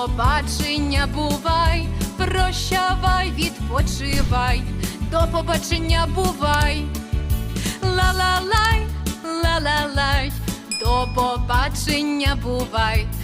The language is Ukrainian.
побачення бувай, прощавай, відпочивай, до побачення бувай, ла-ла-лай, ла-ла-лай, до побачення бувай,